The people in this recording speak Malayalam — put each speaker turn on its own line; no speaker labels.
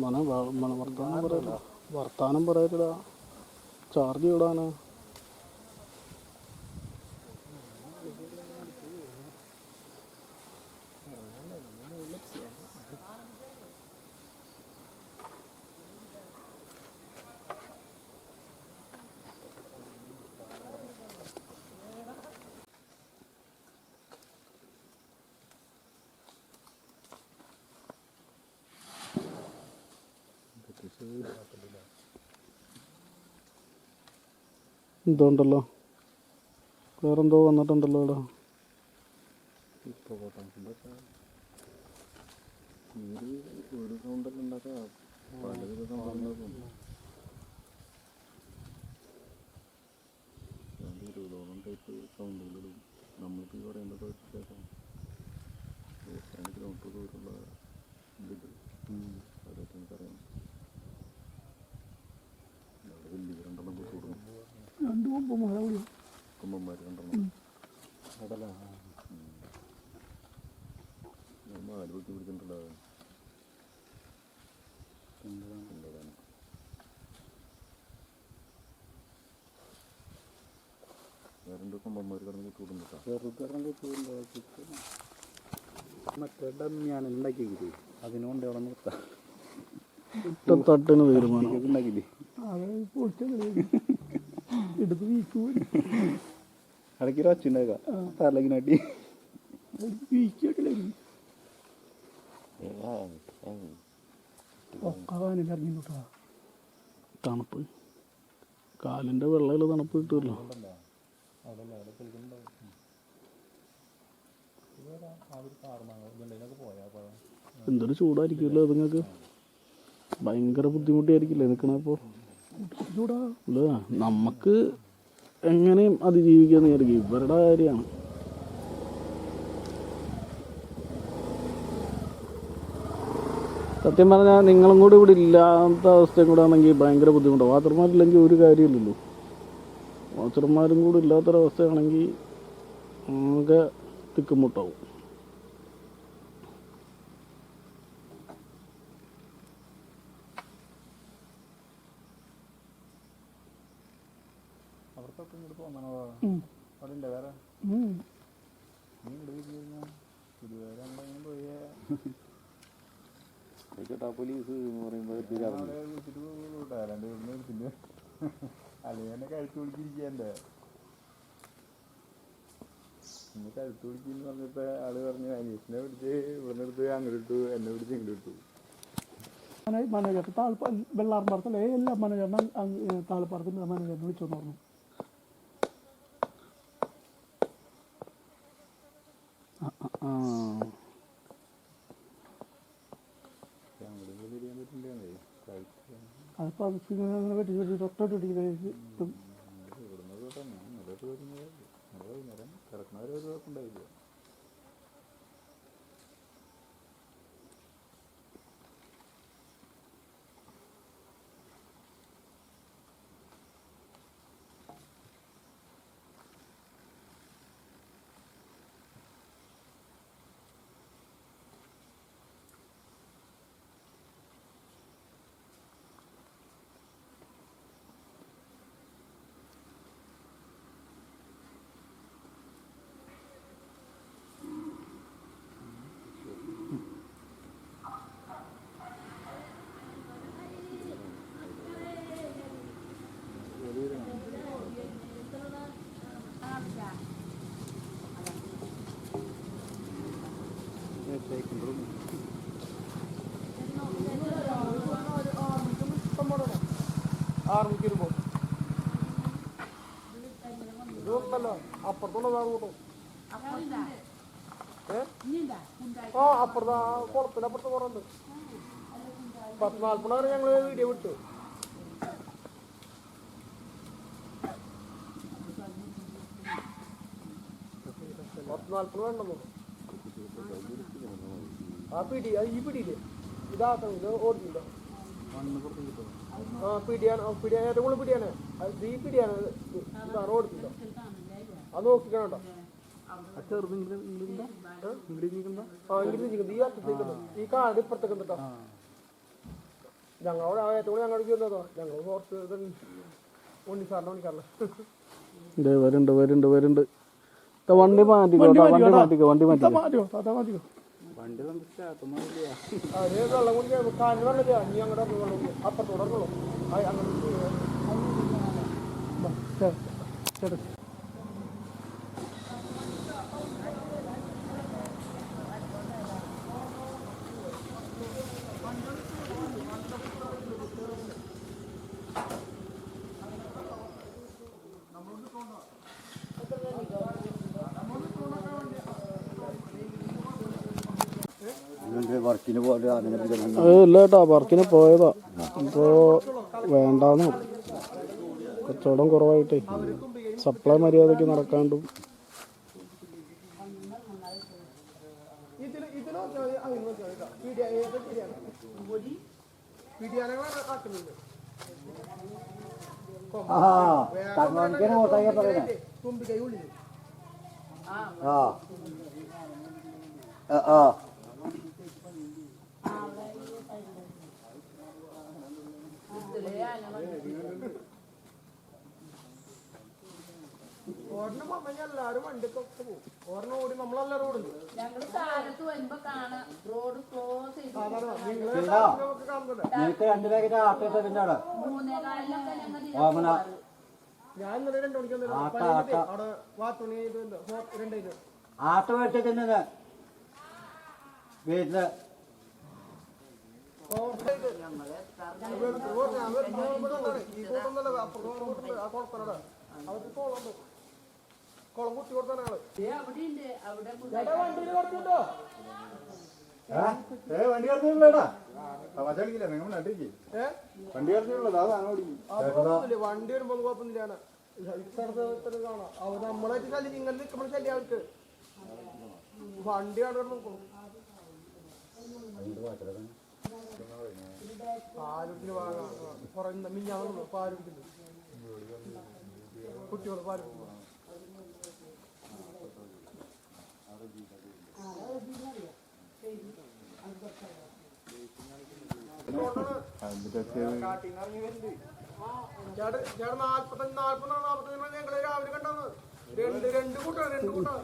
മോനെ വർത്താനം പറയല വർത്താനം പറയലടാ ചാർജ് ഇടാനാ. ഇതുണ്ടല്ലോ. വേറെന്തോ വന്നിട്ടുണ്ടല്ലോ ഇവിടെ
നമ്മൾക്ക് ഈ പറയുന്നത് എത്ര കിലോമീറ്റർ ദൂരമുള്ള എനിക്കറിയാം അവിടെ വലിയ രണ്ടെണ്ണം കൂട്ടി കൊടുക്കും
മഴ കൂടി
കുമ്പന്മാർ രണ്ടെണ്ണം നാല് പൊട്ടി പിടിച്ചിട്ടുണ്ടോ ഉണ്ടതാണ് വേറെ രണ്ട് കുമ്പന്മാർ കിടന്ന്
മറ്റേ ഡമ്മിയാണ് ഉണ്ടാക്കിയത് അതിനുകൊണ്ട് അവിടെ നിർത്താം.
തട്ടിന് തീരുമാനം.
ഉണ്ടാക്കില്ലേ
എടുത്ത് വീക്കു.
ഇടയ്ക്ക് ഒരു തലകിന് അടി
തണുപ്പ്. കാലിന്റെ വെള്ളയിൽ തണുപ്പ് കിട്ടുമല്ലോ. എന്തൊരു ചൂടായിരിക്കുമല്ലോ അത് നിങ്ങൾക്ക്. ഭയങ്കര ബുദ്ധിമുട്ടായിരിക്കില്ലേ നിൽക്കണപ്പോൾ നമുക്ക് എങ്ങനെയും അതിജീവിക്കാന്ന് വിചാരിക്കും. ഇവരുടെ കാര്യമാണ്. സത്യം പറഞ്ഞാൽ നിങ്ങളും കൂടി ഇവിടെ ഇല്ലാത്ത അവസ്ഥയും കൂടെ ആണെങ്കിൽ ഭയങ്കര ബുദ്ധിമുട്ടാണ് വാച്ചർമാരില്ലെങ്കിൽ ഒരു കാര്യമില്ലല്ലോ. വാച്ചർമാരും കൂടി ഇല്ലാത്തൊരവസ്ഥയാണെങ്കിൽ ആകെ തിക്കുമുട്ടാവും
അവർക്കൊക്കെ ഇങ്ങോട്ട് പോകണോ അവിടെ ഉണ്ട് വേറെ
ഉം.
നീ ഇവിടെ കഴിഞ്ഞാൽ പുതുവേറെ അങ്ങനെ പോയേ
കേട്ടാ പോലീസ് എന്ന് പറയുമ്പോൾ
അല്ലെങ്കിൽ കഴുത്ത് പിടിച്ചിരിക്കണ്ടേ ഇന്ന് കഴുത്ത് പിടിക്കുന്നു ആൾ പറഞ്ഞു ഇട്ടു എന്നെ ഇട്ടു
എല്ലാ വിളിച്ചു പറഞ്ഞു
തിരിയാൻ പറ്റില്ലേ
അതിപ്പോൾ അത്
ഇവിടുന്ന് തൊട്ടാ ഞാൻ അങ്ങോട്ട് വരുന്നത് നമ്മൾ വൈകുന്നേരം കിടക്കുന്നവരെ ഒരു കുഴപ്പമുണ്ടായില്ല
വരുമ്പോൾ ഇതൊന്നല്ല അപ്പുറത്തുള്ള ആറ് കൂട്ടോ ആ അപ്പുറത്ത് ആ കുളത്തിന് അപ്പുറത്ത് കുറെ ഉണ്ട് പത്ത് നാൽപ്പതാണ് ഞങ്ങൾ വീഡിയോ വിട്ടു പത്ത് നാൽപ്പത് വേണ്ടെന്നു? ആ പിടി ഈ പിടിയില്ലേ? ഇതാക്കണം ഇത് ഓടില്ല. പിടിയാണ് ആ പിടിയാണ് ഏറ്റവും കൂടുതൽ പിടിയാണ്. അത് ഈ പിടിയാണ്. അത് നോക്കിക്കണോ
ചെറുത്
ആ ഇങ്ങനെ നിൽക്കുന്നത് ഈ അറ്റത്തേക്ക് ഈ കാട് ഇപ്പുറത്തേക്ക് കേട്ടോ.
ഞങ്ങളോട് ഏറ്റവും ഞങ്ങൾക്ക് വന്നതോ ഞങ്ങൾ
വരുന്നുണ്ട് വരുന്നുണ്ട് വരുന്നുണ്ട് വണ്ടി മാറ്റിക്കോ വണ്ടി മാറ്റിക്കോ വണ്ടി മാറ്റിക്കോ.
വണ്ടി നമുക്ക് സ്റ്റാർട്ടൊന്നുമില്ല
അവർ വെള്ളം കുടിക്കാൻ കാലിന് വെള്ളമില്ല നീ അങ്ങോട്ട് വെള്ളം അപ്പുറത്തോടെ ഇറങ്ങുള്ളൂ അങ്ങനെ
വർക്കിന് പോലെ അങ്ങനെ ഇരിക്കണം.
അത് ഇല്ല കേട്ടോ വർക്കിന് പോയതാ. ഇപ്പോൾ വേണ്ടാന്ന് കച്ചവടം കുറവായിട്ടേ. സപ്ലൈ മര്യാദയ്ക്ക് നടക്കാണ്ടും.
ആ തങ്ങോണിക്കാണ് ഓട്ടാക്കിയ പറയുന്നത്
തുമ്പിക്കൈ ഉള്ളിൽ
ആ ആ, ആ.
ഓടണം വന്നു എല്ലാരും വണ്ടിക്കൊക്കെ പോകും. ഓർണ ഓടി നമ്മളെല്ലാരും ഓടുന്നു.
ഞങ്ങൾ കാലത്ത് വരുമ്പോ കാണാം. റോഡ് ക്ലോസ്
നിനക്ക് രണ്ട് പാക്കറ്റ് ആട്ട
കാലിലൊക്കെ
ഓമന
ഞാൻ ഇന്നലെ രണ്ടു മണിക്ക്. അവിടെ വാത്തുണി രണ്ടായിരം
ആട്ട മേടിച്ച തിന്നത് വീട്ടിൽ?
കുളം കുറച്ചുണ്ടോ
വണ്ടി കളിക്കില്ല നിങ്ങൾ നട്ടിരിക്കും വണ്ടി ഓടിക്കും
അത്. വണ്ടി വരുമ്പോ കുഴപ്പമൊന്നുമില്ല ഇത്തരത്തിൽ കാണാം അവർ നമ്മളായിട്ട് നിൽക്കുമ്പോൾ ശല്യം അവർക്ക് വണ്ടി അവിടെ നോക്കും പാലുത്തിന് വാങ്ങാം കുറെ മിഞ്ഞാന്ന് പാൽ കുടിക്കുന്നു കുട്ടികൾ പാൽ കുടിക്കുന്നു ചേട്ടൻ ചേട്ടൻ നാല്പത്തഞ്ച് നാല്പത്തി നാല്പത്തഞ്ച് ഞങ്ങൾ രാവിലെ കണ്ടത് രണ്ട് രണ്ട് കൂട്ടാണ് രണ്ട് കൂട്ടാണ്